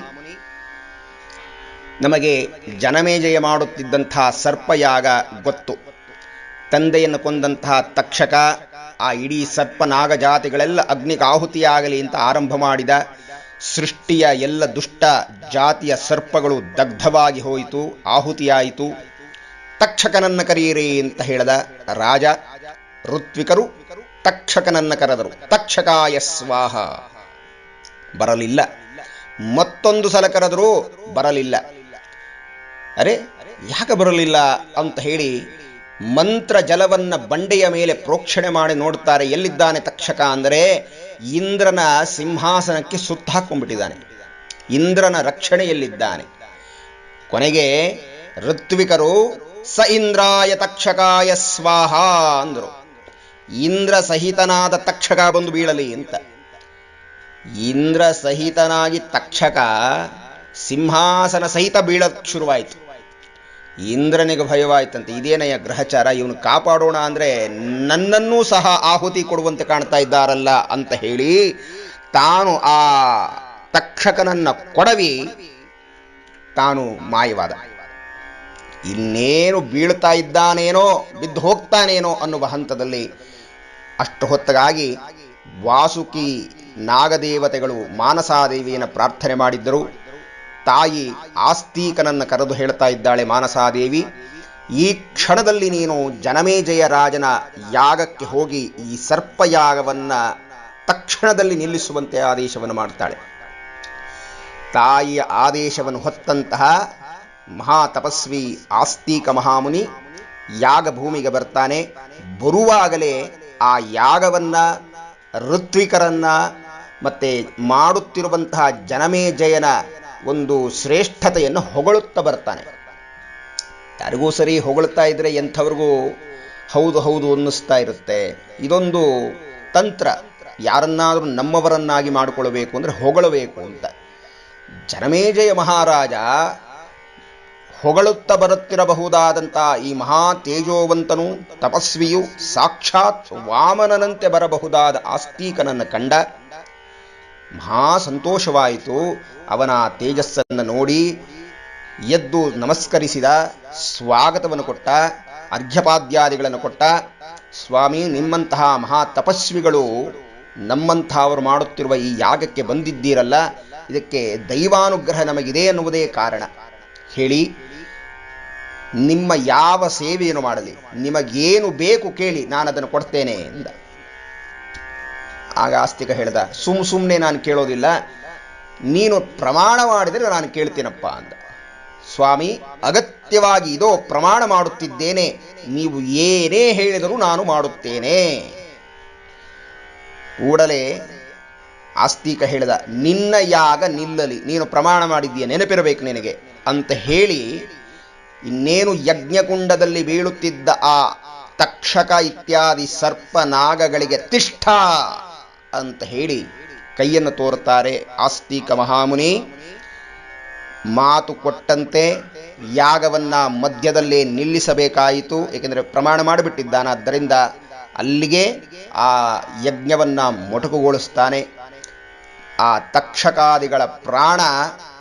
ನಮಗೆ ಜನಮೇಜಯ ಮಾಡುತ್ತಿದ್ದಂತಹ ಸರ್ಪಯಾಗ ಗೊತ್ತು. ತಂದೆಯನ್ನು ಕೊಂದಂತಹ ತಕ್ಷಕ, ಆ ಇಡೀ ಸರ್ಪ ನಾಗಜಾತಿಗಳೆಲ್ಲ ಅಗ್ನಿಗೆ ಆಹುತಿಯಾಗಲಿ ಅಂತ ಆರಂಭ ಮಾಡಿದ ಸೃಷ್ಟಿಯ ಎಲ್ಲ ದುಷ್ಟ ಜಾತಿಯ ಸರ್ಪಗಳು ದಗ್ಧವಾಗಿ ಹೋಯಿತು, ಆಹುತಿಯಾಯಿತು. ತಕ್ಷಕನನ್ನ ಕರೆಯಿರಿ ಅಂತ ಹೇಳಿದ ರಾಜ, ಋತ್ವಿಕರು ತಕ್ಷಕನನ್ನ ಕರೆದರು. ತಕ್ಷಕಾಯ ಸ್ವಾಹ. ಬರಲಿಲ್ಲ. ಮತ್ತೊಂದು ಸಲ ಕರೆದರೂ ಬರಲಿಲ್ಲ. ಅರೆ, ಯಾಕೆ ಬರಲಿಲ್ಲ ಅಂತ ಹೇಳಿ ಮಂತ್ರ ಜಲವನ್ನು ಬಂಡೆಯ ಮೇಲೆ ಪ್ರೋಕ್ಷಣೆ ಮಾಡಿ ನೋಡ್ತಾರೆ. ಎಲ್ಲಿದ್ದಾನೆ ತಕ್ಷಕ ಅಂದರೆ ಇಂದ್ರನ ಸಿಂಹಾಸನಕ್ಕೆ ಸುತ್ತ ಹಾಕೊಂಡ್ಬಿಟ್ಟಿದ್ದಾನೆ. ಇಂದ್ರನ ರಕ್ಷಣೆಯಲ್ಲಿದ್ದಾನೆ. ಕೊನೆಗೆ ಋತ್ವಿಕರು, ಸ ಇಂದ್ರಾಯ ತಕ್ಷಕಾಯ ಸ್ವಾಹ ಅಂದರು. ಇಂದ್ರ ಸಹಿತನಾದ ತಕ್ಷಕ ಬಂದು ಬೀಳಲಿ ಅಂತ. ಇಂದ್ರ ಸಹಿತನಾಗಿ ತಕ್ಷಕ ಸಿಂಹಾಸನ ಸಹಿತ ಬೀಳಕ್ಕೆ ಶುರುವಾಯಿತು. ಇಂದ್ರನಿಗೆ ಭಯವಾಯ್ತಂತೆ. ಇದೇನಯ್ಯ ಗ್ರಹಚಾರ? ಇವನು ಕಾಪಾಡೋಣ ಅಂದರೆ ನನ್ನನ್ನೂ ಸಹ ಆಹುತಿ ಕೊಡುವಂತೆ ಕಾಣ್ತಾ ಇದ್ದಾರಲ್ಲ ಅಂತ ಹೇಳಿ ತಾನು ಆ ತಕ್ಷಕನನ್ನ ಕೊಡವಿ. ತಾನು ಮಾಯವಾದ. ಇನ್ನೇನು ಬೀಳ್ತಾ ಇದ್ದಾನೇನೋ, ಬಿದ್ದು ಹೋಗ್ತಾನೇನೋ ಅನ್ನುವ ಹಂತದಲ್ಲಿ ಅಷ್ಟು ಹೊತ್ತಗಾಗಿ ವಾಸುಕಿ ನಾಗದೇವತೆಗಳು ಮಾನಸಾದೇವಿಯನ್ನು ಪ್ರಾರ್ಥನೆ ಮಾಡಿದ್ದರು. ತಾಯಿ ಆಸ್ತೀಕನನ್ನು ಕರೆದು ಹೇಳ್ತಾ ಇದ್ದಾಳೆ ಮಾನಸಾದೇವಿ, ಈ ಕ್ಷಣದಲ್ಲಿ ನೀನು ಜನಮೇಜಯ ರಾಜನ ಯಾಗಕ್ಕೆ ಹೋಗಿ ಈ ಸರ್ಪಯಾಗವನ್ನು ತಕ್ಷಣದಲ್ಲಿ ನಿಲ್ಲಿಸುವಂತೆ ಆದೇಶವನ್ನು ಮಾಡ್ತಾಳೆ. ತಾಯಿಯ ಆದೇಶವನ್ನು ಹೊತ್ತಂತಹ ಮಹಾ ತಪಸ್ವಿ ಆಸ್ತಿಕ ಮಹಾಮುನಿ ಯಾಗ ಭೂಮಿಗೆ ಬರ್ತಾನೆ. ಬರುವಾಗಲೇ ಆ ಯಾಗವನ್ನು, ಋತ್ವಿಕರನ್ನು ಮತ್ತೆ ಮಾಡುತ್ತಿರುವಂತಹ ಜನಮೇಜಯನ ಒಂದು ಶ್ರೇಷ್ಠತೆಯನ್ನು ಹೊಗಳುತ್ತಾ ಬರ್ತಾನೆ. ಯಾರಿಗೂ ಸರಿ ಹೊಗಳ್ತಾ ಇದ್ರೆ ಎಂಥವ್ರಿಗೂ ಹೌದು ಹೌದು ಅನ್ನಿಸ್ತಾ ಇರುತ್ತೆ. ಇದೊಂದು ತಂತ್ರ. ಯಾರನ್ನಾದರೂ ನಮ್ಮವರನ್ನಾಗಿ ಮಾಡಿಕೊಳ್ಳಬೇಕು ಅಂದರೆ ಹೊಗಳಬೇಕು ಅಂತ. ಜನಮೇಜಯ ಮಹಾರಾಜ ಹೊಗಳುತ್ತಾ ಬರುತ್ತಿರಬಹುದಾದಂಥ ಈ ಮಹಾ ತೇಜೋವಂತನು, ತಪಸ್ವಿಯು, ಸಾಕ್ಷಾತ್ ವಾಮನನಂತೆ ಬರಬಹುದಾದ ಆಸ್ತೀಕನನ್ನು ಕಂಡ ಮಹಾ ಸಂತೋಷವಾಯಿತು ಅವನ ತೇಜಸ್ಸನ್ನು ನೋಡಿ ಎದ್ದು ನಮಸ್ಕರಿಸಿದ, ಸ್ವಾಗತವನ್ನು ಕೊಟ್ಟ, ಅರ್ಘ್ಯಪಾದ್ಯಾದಿಗಳನ್ನು ಕೊಟ್ಟ, ಸ್ವಾಮಿ, ನಿಮ್ಮಂತಹ ಮಹಾ ತಪಸ್ವಿಗಳು ನಮ್ಮಂಥವರು ಮಾಡುತ್ತಿರುವ ಈ ಯಾಗಕ್ಕೆ ಬಂದಿದ್ದೀರಲ್ಲ, ಇದಕ್ಕೆ ದೈವಾನುಗ್ರಹ ನಮಗಿದೆ ಅನ್ನುವುದೇ ಕಾರಣ. ಹೇಳಿ, ನಿಮ್ಮ ಯಾವ ಸೇವೆಯನ್ನು ಮಾಡಲಿ, ನಿಮಗೇನು ಬೇಕು ಕೇಳಿ ನಾನು ಅದನ್ನು ಕೊಡ್ತೇನೆ ಎಂದ. ಆಗ ಆಸ್ತಿಕ ಹೇಳ್ದ, ಸುಮ್ ಸುಮ್ಮನೆ ನಾನು ಕೇಳೋದಿಲ್ಲ, ನೀನು ಪ್ರಮಾಣ ಮಾಡಿದರೆ ನಾನು ಕೇಳ್ತೀನಪ್ಪ ಅಂದ. ಸ್ವಾಮಿ, ಅಗತ್ಯವಾಗಿ ಇದೋ ಪ್ರಮಾಣ ಮಾಡುತ್ತಿದ್ದೇನೆ, ನೀವು ಏನೇ ಹೇಳಿದರೂ ನಾನು ಮಾಡುತ್ತೇನೆ. ಕೂಡಲೇ ಆಸ್ತಿಕ ಹೇಳಿದ, ನಿನ್ನ ಯಾಗ ನಿಲ್ಲಲಿ, ನೀನು ಪ್ರಮಾಣ ಮಾಡಿದ್ದೀಯ, ನೆನಪಿರಬೇಕು ನಿನಗೆ ಅಂತ ಹೇಳಿ, ಇನ್ನೇನು ಯಜ್ಞಕುಂಡದಲ್ಲಿ ಬೀಳುತ್ತಿದ್ದ ಆ ತಕ್ಷಕ ಇತ್ಯಾದಿ ಸರ್ಪ ನಾಗಗಳಿಗೆ ತಿಷ್ಠ ಅಂತ ಹೇಳಿ ಕೈಯನ್ನು ತೋರುತ್ತಾರೆ ಆಸ್ತಿಕ ಮಹಾಮುನಿ. ಮಾತು ಕೊಟ್ಟಂತೆ ಯಾಗವನ್ನ ಮಧ್ಯದಲ್ಲೇ ನಿಲ್ಲಿಸಬೇಕಾಯಿತು, ಏಕೆಂದರೆ ಪ್ರಮಾಣ ಮಾಡಿಬಿಟ್ಟಿದ್ದಾನೆ. ಆದ್ದರಿಂದ ಅಲ್ಲಿಗೆ ಆ ಯಜ್ಞವನ್ನು ಮೊಟಕುಗೊಳಿಸ್ತಾನೆ. ಆ ತಕ್ಷಕಾದಿಗಳ ಪ್ರಾಣ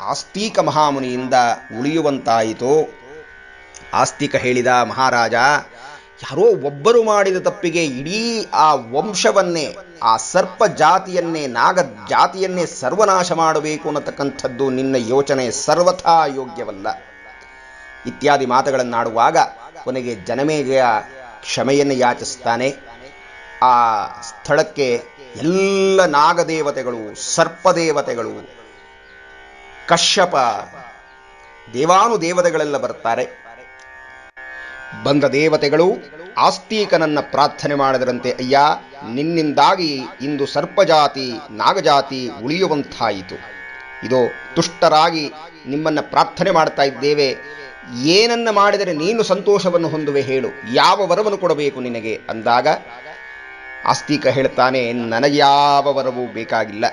ಆಸ್ತಿಕ ಮಹಾಮುನಿಯಿಂದ ಉಳಿಯುವಂತಾಯಿತು. ಆಸ್ತಿಕ ಹೇಳಿದ ಮಹಾರಾಜ, ಯಾರೋ ಒಬ್ಬರು ಮಾಡಿದ ತಪ್ಪಿಗೆ ಇಡೀ ಆ ವಂಶವನ್ನೇ ಆ ಸರ್ಪ ಜಾತಿಯನ್ನೇ ನಾಗ ಜಾತಿಯನ್ನೇ ಸರ್ವನಾಶ ಮಾಡಬೇಕು ಅನ್ನತಕ್ಕಂಥದ್ದು ನಿನ್ನ ಯೋಚನೆ ಸರ್ವಥಾ ಯೋಗ್ಯವಲ್ಲ. ಇತ್ಯಾದಿ ಮಾತುಗಳನ್ನಾಡುವಾಗ ಕೊನೆಗೆ ಜನಮೇಜಯ ಕ್ಷಮೆಯನ್ನು ಯಾಚಿಸ್ತಾನೆ. ಆ ಸ್ಥಳಕ್ಕೆ ಎಲ್ಲ ನಾಗದೇವತೆಗಳು, ಸರ್ಪದೇವತೆಗಳು, ಕಶ್ಯಪ, ದೇವಾನುದೇವತೆಗಳೆಲ್ಲ ಬರ್ತಾರೆ. ಬಂದ ದೇವತೆಗಳು ಆಸ್ತೀಕನನ್ನ ಪ್ರಾರ್ಥನೆ ಮಾಡಿದರಂತೆ, ಅಯ್ಯ, ನಿನ್ನಿಂದಾಗಿ ಇಂದು ಸರ್ಪಜಾತಿ, ನಾಗಜಾತಿ ಉಳಿಯುವಂತಾಯಿತು. ಇದು, ತುಷ್ಟರಾಗಿ ನಿಮ್ಮನ್ನ ಪ್ರಾರ್ಥನೆ ಮಾಡ್ತಾ ಇದ್ದೇವೆ. ಏನನ್ನ ಮಾಡಿದರೆ ನೀನು ಸಂತೋಷವನ್ನು ಹೊಂದುವೆ ಹೇಳು. ಯಾವ ವರವನ್ನು ಕೊಡಬೇಕು ನಿನಗೆ? ಅಂದಾಗ, ಆಸ್ತಿಕ ಹೇಳ್ತಾನೆ, ನನಗೆ ಯಾವ ವರವೂ ಬೇಕಾಗಿಲ್ಲ.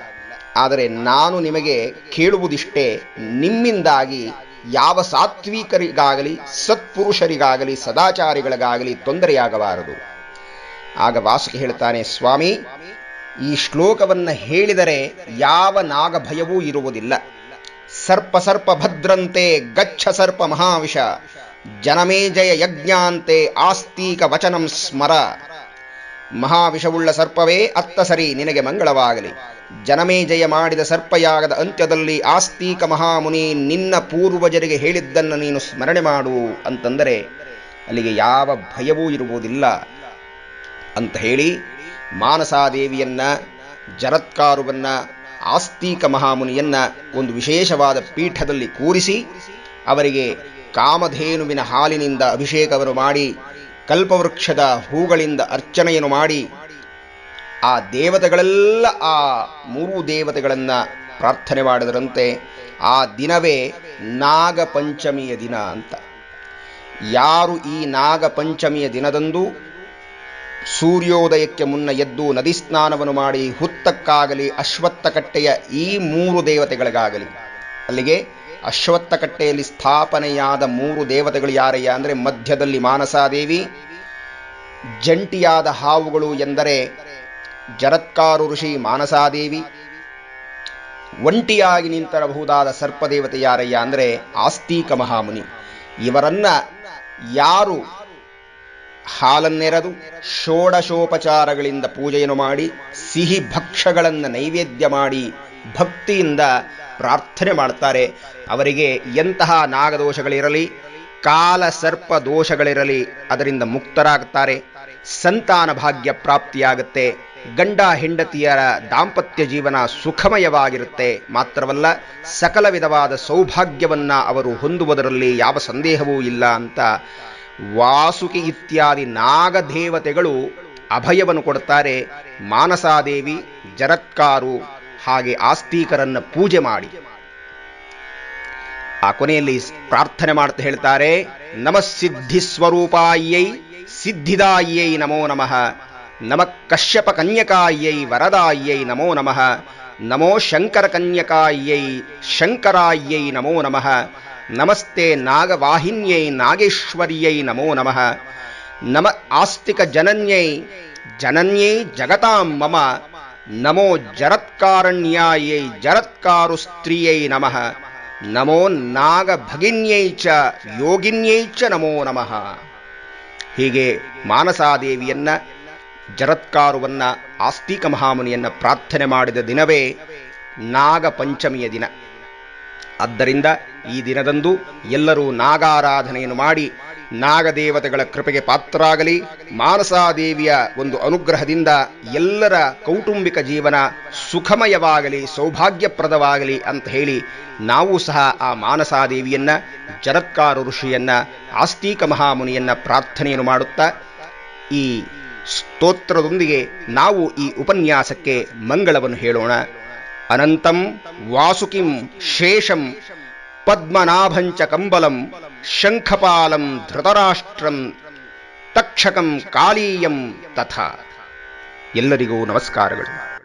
ಆದರೆ ನಾನು ನಿಮಗೆ ಕೇಳುವುದಿಷ್ಟೇ, ನಿಮ್ಮಿಂದಾಗಿ ಯಾವ ಸಾತ್ವಿಕರಿಗಾಗಲಿ, ಸತ್ಪುರುಷರಿಗಾಗಲಿ, ಸದಾಚಾರಿಗಳಿಗಾಗಲಿ ತೊಂದರೆಯಾಗಬಾರದು. ಆಗ ವಾಸುಕಿ ಹೇಳ್ತಾನೆ, ಸ್ವಾಮಿ, ಈ ಶ್ಲೋಕವನ್ನು ಹೇಳಿದರೆ ಯಾವ ನಾಗಭಯವೂ ಇರುವುದಿಲ್ಲ. ಸರ್ಪ ಸರ್ಪ ಭದ್ರಂತೆ ಗಚ್ಚ ಸರ್ಪ ಮಹಾವಿಷ ಜನಮೇಜಯ ಯಜ್ಞಾಂತೆ, ಆಸ್ತೀಕ ವಚನಂ ಸ್ಮರ. ಮಹಾವಿಷವುಳ್ಳ ಸರ್ಪವೇ ಅತ್ತ ಸರಿ, ನಿನಗೆ ಮಂಗಳವಾಗಲಿ. ಜನಮೇಜಯ ಮಾಡಿದ ಸರ್ಪಯಾಗದ ಅಂತ್ಯದಲ್ಲಿ ಆಸ್ತೀಕ ಮಹಾಮುನಿ ನಿನ್ನ ಪೂರ್ವಜರಿಗೆ ಹೇಳಿದ್ದನ್ನು ನೀನು ಸ್ಮರಣೆ ಮಾಡು ಅಂತಂದರೆ ಅಲ್ಲಿಗೆ ಯಾವ ಭಯವೂ ಇರುವುದಿಲ್ಲ. ಅಂತ ಹೇಳಿ ಮಾನಸಾದೇವಿಯನ್ನ, ಜರತ್ಕಾರುವನ್ನ, ಆಸ್ತೀಕ ಮಹಾಮುನಿಯನ್ನ ಒಂದು ವಿಶೇಷವಾದ ಪೀಠದಲ್ಲಿ ಕೂರಿಸಿ ಅವರಿಗೆ ಕಾಮಧೇನುವಿನ ಹಾಲಿನಿಂದ ಅಭಿಷೇಕವನ್ನು ಮಾಡಿ, ಕಲ್ಪವೃಕ್ಷದ ಹೂಗಳಿಂದ ಅರ್ಚನೆಯನ್ನು ಮಾಡಿ ಆ ದೇವತೆಗಳೆಲ್ಲ ಆ ಮೂರು ದೇವತೆಗಳನ್ನು ಪ್ರಾರ್ಥನೆ ಮಾಡಿದರಂತೆ, ಆ ದಿನವೇ ನಾಗಪಂಚಮಿಯ ದಿನ ಅಂತ. ಯಾರು ಈ ನಾಗಪಂಚಮಿಯ ದಿನದಂದು ಸೂರ್ಯೋದಯಕ್ಕೆ ಮುನ್ನ ಎದ್ದು ನದಿ ಸ್ನಾನವನ್ನು ಮಾಡಿ ಹುತ್ತಕ್ಕಾಗಲಿ, ಅಶ್ವತ್ಥಕಟ್ಟೆಯ ಈ ಮೂರು ದೇವತೆಗಳಿಗಾಗಲಿ, ಅಲ್ಲಿಗೆ ಅಶ್ವತ್ಥಕಟ್ಟೆಯಲ್ಲಿ ಸ್ಥಾಪನೆಯಾದ ಮೂರು ದೇವತೆಗಳು ಯಾರಯ್ಯ ಅಂದರೆ ಮಧ್ಯದಲ್ಲಿ ಮಾನಸಾದೇವಿ, ಜಂಟಿಯಾದ ಹಾವುಗಳು ಎಂದರೆ ಜರತ್ಕಾರು ಋಷಿ ಮಾನಸಾದೇವಿ. ಒಂಟಿಯಾಗಿ ನಿಂತರಬಹುದಾದ ಸರ್ಪದೇವತೆ ಯಾರಯ್ಯ ಅಂದರೆ ಆಸ್ತಿಕ ಮಹಾಮುನಿ. ಇವರನ್ನ ಯಾರು ಹಾಲನ್ನೆರೆದು ಷೋಡಶೋಪಚಾರಗಳಿಂದ ಪೂಜೆಯನ್ನು ಮಾಡಿ, ಸಿಹಿ ಭಕ್ಷಗಳನ್ನು ನೈವೇದ್ಯ ಮಾಡಿ ಭಕ್ತಿಯಿಂದ ಪ್ರಾರ್ಥನೆ ಮಾಡ್ತಾರೆ. ಅವರಿಗೆ ಎಂತಹ ನಾಗದೋಷಗಳಿರಲಿ, ಕಾಲ ಸರ್ಪ ದೋಷಗಳಿರಲಿ ಅದರಿಂದ ಮುಕ್ತರಾಗುತ್ತಾರೆ ಸಂತಾನ ಭಾಗ್ಯ ಪ್ರಾಪ್ತಿಯಾಗುತ್ತೆ. ಗಂಡ ಹೆಂಡತಿಯರ ದಾಂಪತ್ಯ ಜೀವನ ಸುಖಮಯವಾಗಿರುತ್ತೆ. ಮಾತ್ರವಲ್ಲ, ಸಕಲ ವಿಧವಾದ ಸೌಭಾಗ್ಯವನ್ನ ಅವರು ಹೊಂದುವುದರಲ್ಲಿ ಯಾವ ಸಂದೇಹವೂ ಇಲ್ಲ ಅಂತ ವಾಸುಕಿ ಇತ್ಯಾದಿ ನಾಗದೇವತೆಗಳು ಅಭಯವನ್ನು ಕೊಡ್ತಾರೆ ಮಾನಸಾದೇವಿ, ಜರತ್ಕಾರು, ಹಾಗೆ ಆಸ್ತಿಕರನ್ನು ಪೂಜೆ ಮಾಡಿ. ಆ ಕೊನೆಯಲ್ಲಿ ಪ್ರಾರ್ಥನೆ ಮಾಡ್ತಾ ಹೇಳ್ತಾರೆ, ನಮಃ ಸಿದ್ಧಿ ಸ್ವರೂಪಾಯೈ ಸಿದ್ಧಿದಾಯೈ ನಮೋ ನಮಃ. ನಮ ಕಶ್ಯಪ ಕನ್ಯಕಾಯ್ಯೈ ವರದಾಯ್ಯೈ ನಮೋ ನಮಃ ನಮೋ ಶಂಕರ ಕನ್ಯಕಾಯ್ಯೈ ಶಂಕರಾಯ್ಯೈ ನಮೋ ನಮಃ ನಮಸ್ತೆ ನಾಗವಾಹಿನ್ಯೈ ನಾಗೇಶ್ವರ್ಯೈ ನಮೋ ನಮಃ ನಮ ಆಸ್ತಿಕ ಜನನ್ಯೈ ಜನನ್ಯೈ ಜಗತಾಂ ಮಮ ನಮೋ ಜರತ್ಕಾರಣ್ಯಾಯೈ ಜರತ್ಕಾರು ಸ್ತ್ರೀಯೈ ನಮಃ ನಮೋ ನಾಗಭಗಿನ್ಯೈ ಚ ಯೋಗಿನ್ಯೈ ಚ ನಮೋ ನಮಃ ಹೀಗೆ ಮಾನಸಾದೇವಿಯನ್ನ ಜರತ್ಕಾರುವನ್ನ ಆಸ್ತಿಕ ಮಹಾಮುನಿಯನ್ನು ಪ್ರಾರ್ಥನೆ ಮಾಡಿದ ದಿನವೇ ನಾಗ ಪಂಚಮಿಯ ದಿನ. ಆದ್ದರಿಂದ ಈ ದಿನದಂದು ಎಲ್ಲರೂ ನಾಗಾರಾಧನೆಯನ್ನು ಮಾಡಿ ನಾಗದೇವತೆಗಳ ಕೃಪೆಗೆ ಪಾತ್ರರಾಗಲಿ, ಮಾನಸಾದೇವಿಯ ಒಂದು ಅನುಗ್ರಹದಿಂದ ಎಲ್ಲರ ಕೌಟುಂಬಿಕ ಜೀವನ ಸುಖಮಯವಾಗಲಿ, ಸೌಭಾಗ್ಯಪ್ರದವಾಗಲಿ ಅಂತ ಹೇಳಿ ನಾವು ಸಹ ಆ ಮಾನಸಾದೇವಿಯನ್ನ, ಜರತ್ಕಾರ ಋಷಿಯನ್ನ, ಆಸ್ತಿಕ ಮಹಾಮುನಿಯನ್ನ ಪ್ರಾರ್ಥನೆಯನ್ನು ಮಾಡುತ್ತಾ ಈ ಸ್ತೋತ್ರದೊಂದಿಗೆ ನಾವು ಈ ಉಪನ್ಯಾಸಕ್ಕೆ ಮಂಗಳವನ್ನು ಹೇಳೋಣ. ಅನಂತಂ ವಾಸುಕಿಂ ಶೇಷಂ ಪದ್ಮನಾಭಂಚ ಕಂಬಲಂ ಶಂಖಪಾಲಂ ಧೃತರಾಷ್ಟ್ರಂ ತಕ್ಷಕಂ ಕಾಳೀಯಂ ತಥಾ. ಎಲ್ಲರಿಗೂ ನಮಸ್ಕಾರಗಳು.